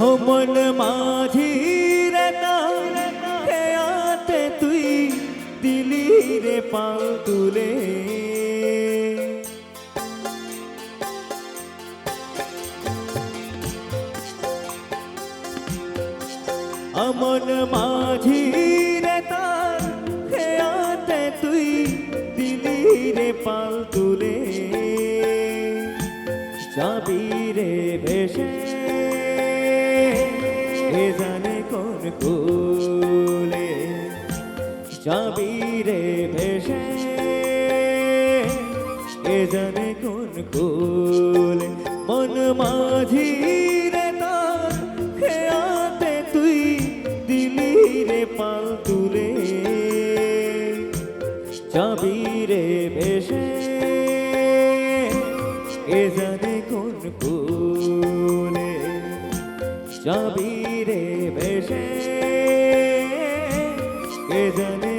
হমন মাঝি রে খেয়াতে তুই দিলি রে পাল তুলে। আমন মাঝি তার খেয়াতে তুই দিলি রে পাল তুলে। যাবি রে ভেসে এ জানে কোন কুলে যাবি রে ভেসে? এ জানে কোন কুলে মন মাঝি রে তার খেয়াতে তুই দিলি রে পাল তুলে? যাবি রে এ জানে কোন কুলে যাবি বেশে কে জানে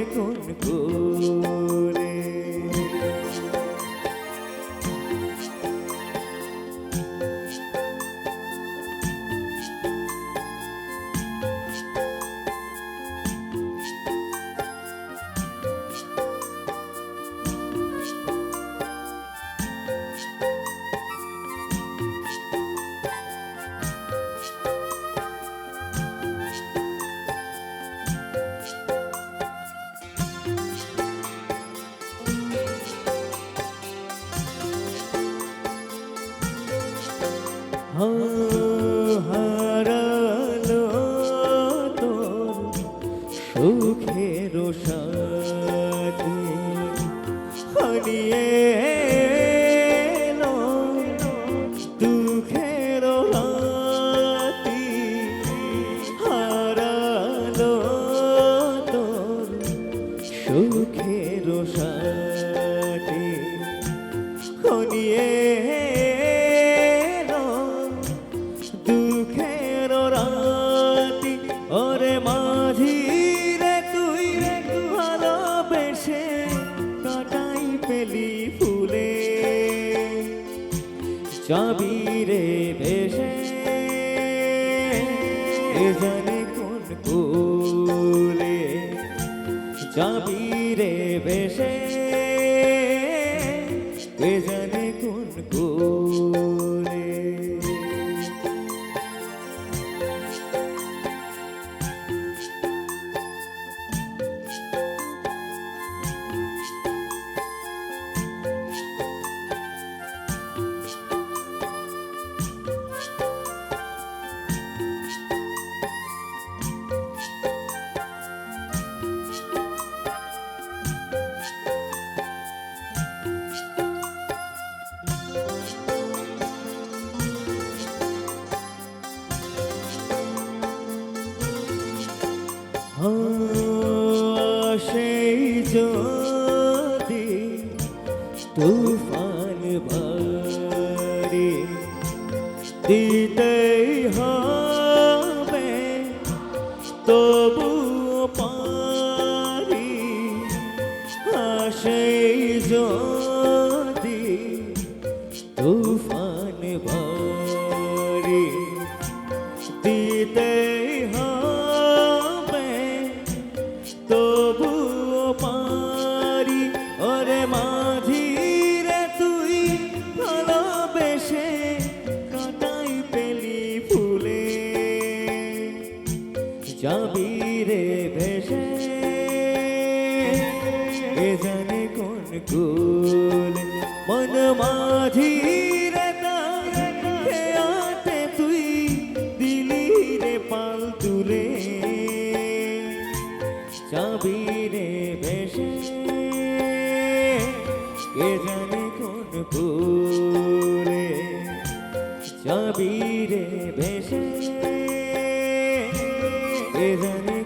যাবি রে ভেসে এ জানে কোন কুলে। যাবি রে ভেসে জানে যদি তুফান ভারি দিতেই হবে তবু পারি সেই যদি কুল মন মাঝি খেয়াতে তুই? দিলি রে পাল তুলে যাবি রে ভেসে কে জানে